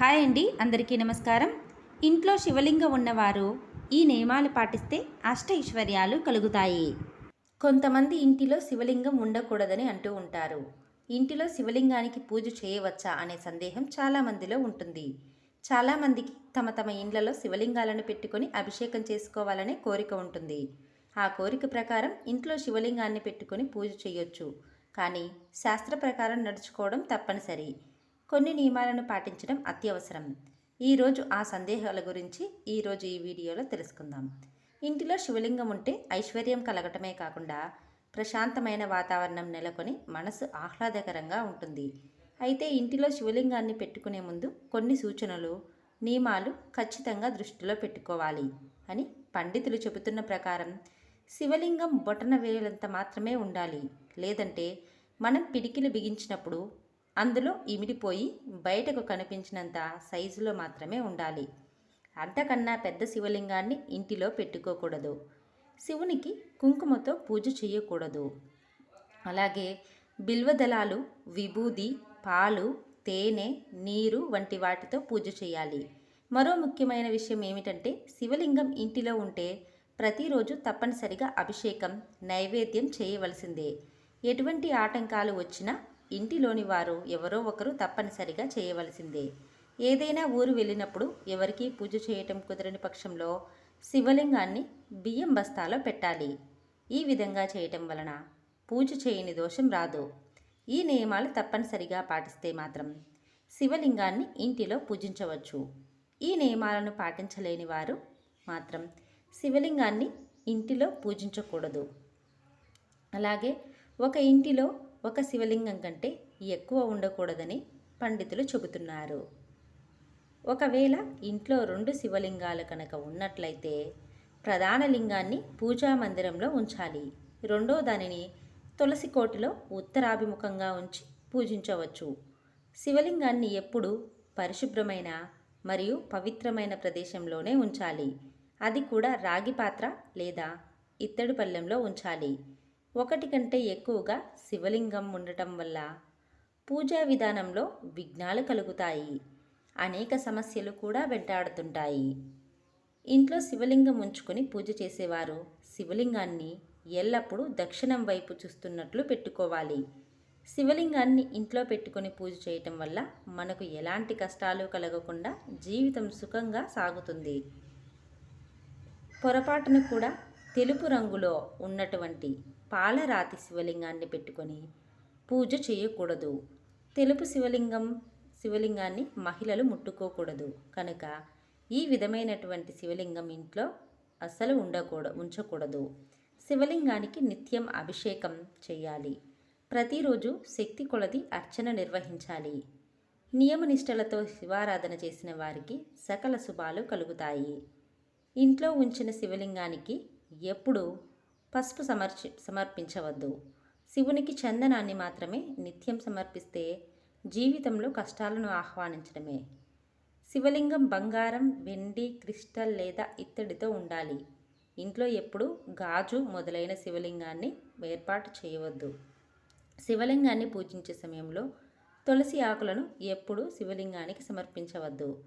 Hi అండి అందరికీ నమస్కారం. ఇంట్లో శివలింగం ఉన్నవారు ఈ నియమాలు పాటిస్తే అష్ట ఐశ్వర్యాలు కలుగుతాయి. కొంతమంది ఇంటిలో శివలింగం ఉండకూడదని అంటూ ఉంటారు. ఇంటిలో శివలింగానికి పూజ చేయవచ్చా అనే సందేహం చాలామందిలో ఉంటుంది. చాలామందికి తమ తమ ఇండ్లలో శివలింగాలను పెట్టుకొని అభిషేకం చేసుకోవాలనే కోరిక ఉంటుంది. ఆ కోరిక ప్రకారం ఇంట్లో శివలింగాన్ని పెట్టుకొని పూజ చేయొచ్చు. కానీ శాస్త్ర ప్రకారం నడుచుకోవడం తప్పనిసరి. కొన్ని నియమాలను పాటించడం అత్యవసరం. ఈరోజు ఆ సందేహాల గురించి ఈరోజు ఈ వీడియోలో తెలుసుకుందాం. ఇంటిలో శివలింగం ఉంటే ఐశ్వర్యం కలగటమే కాకుండా ప్రశాంతమైన వాతావరణం నెలకొని మనసు ఆహ్లాదకరంగా ఉంటుంది. అయితే ఇంటిలో శివలింగాన్ని పెట్టుకునే ముందు కొన్ని సూచనలు నియమాలు ఖచ్చితంగా దృష్టిలో పెట్టుకోవాలి అని పండితులు చెబుతున్న ప్రకారం శివలింగం బొటన వేలంత మాత్రమే ఉండాలి. లేదంటే మనం పిడికిలు బిగించినప్పుడు అందులో ఇమిడిపోయి బయటకు కనిపించినంత సైజులో మాత్రమే ఉండాలి. అంతకన్నా పెద్ద శివలింగాన్ని ఇంటిలో పెట్టుకోకూడదు. శివునికి కుంకుమతో పూజ చేయకూడదు. అలాగే బిల్వదళాలు విభూది పాలు తేనె నీరు వంటి వాటితో పూజ చేయాలి. మరో ముఖ్యమైన విషయం ఏమిటంటే శివలింగం ఇంటిలో ఉంటే ప్రతిరోజు తప్పనిసరిగా అభిషేకం నైవేద్యం చేయవలసిందే. ఎటువంటి ఆటంకాలు వచ్చినా ఇంటిలోని వారు ఎవరో ఒకరు తప్పనిసరిగా చేయవలసిందే. ఏదైనా ఊరు వెళ్ళినప్పుడు ఎవరికీ పూజ చేయటం కుదరని పక్షంలో శివలింగాన్ని బియ్యం బస్తాలో పెట్టాలి. ఈ విధంగా చేయటం వలన పూజ చేయని దోషం రాదు. ఈ నియమాలు తప్పనిసరిగా పాటిస్తే మాత్రం శివలింగాన్ని ఇంటిలో పూజించవచ్చు. ఈ నియమాలను పాటించలేని వారు మాత్రం శివలింగాన్ని ఇంటిలో పూజించకూడదు. అలాగే ఒక ఇంటిలో ఒక శివలింగం కంటే ఎక్కువ ఉండకూడదని పండితులు చెబుతున్నారు. ఒకవేళ ఇంట్లో రెండు శివలింగాలు కనుక ఉన్నట్లయితే ప్రధాన లింగాన్ని పూజా మందిరంలో ఉంచాలి. రెండో దానిని తులసి కోటిలో ఉత్తరాభిముఖంగా ఉంచి పూజించవచ్చు. శివలింగాన్ని ఎప్పుడు పరిశుభ్రమైన మరియు పవిత్రమైన ప్రదేశంలోనే ఉంచాలి. అది కూడా రాగి పాత్ర లేదా ఇత్తడి పళ్ళెంలో ఉంచాలి. ఒకటి కంటే ఎక్కువగా శివలింగం ఉండటం వల్ల పూజా విధానంలో విఘ్నాలు కలుగుతాయి. అనేక సమస్యలు కూడా వెంటాడుతుంటాయి. ఇంట్లో శివలింగం ఉంచుకొని పూజ చేసేవారు శివలింగాన్ని ఎల్లప్పుడూ దక్షిణం వైపు చూస్తున్నట్లు పెట్టుకోవాలి. శివలింగాన్ని ఇంట్లో పెట్టుకొని పూజ చేయటం వల్ల మనకు ఎలాంటి కష్టాలు కలగకుండా జీవితం సుఖంగా సాగుతుంది. పొరపాటును కూడా తెలుపు రంగులో ఉన్నటువంటి పాలరాతి శివలింగాన్ని పెట్టుకొని పూజ చేయకూడదు. తెలుపు శివలింగం శివలింగాన్ని మహిళలు ముట్టుకోకూడదు. కనుక ఈ విధమైనటువంటి శివలింగం ఇంట్లో అస్సలు ఉండకూడదు ఉంచకూడదు. శివలింగానికి నిత్యం అభిషేకం చేయాలి. ప్రతిరోజు శక్తి కొలది అర్చన నిర్వహించాలి. నియమనిష్టలతో శివారాధన చేసిన వారికి సకల శుభాలు కలుగుతాయి. ఇంట్లో ఉంచిన శివలింగానికి ఎప్పుడూ పసుపు సమర్చి సమర్పించవద్దు. శివునికి చందనాన్ని మాత్రమే నిత్యం సమర్పిస్తే జీవితంలో కష్టాలను ఆహ్వానించడమే. శివలింగం బంగారం వెండి క్రిస్టల్ లేదా ఇత్తడితో ఉండాలి. ఇంట్లో ఎప్పుడు గాజు మొదలైన శివలింగాన్ని ఏర్పాటు చేయవద్దు. శివలింగాన్ని పూజించే సమయంలో తులసి ఆకులను ఎప్పుడూ శివలింగానికి సమర్పించవద్దు.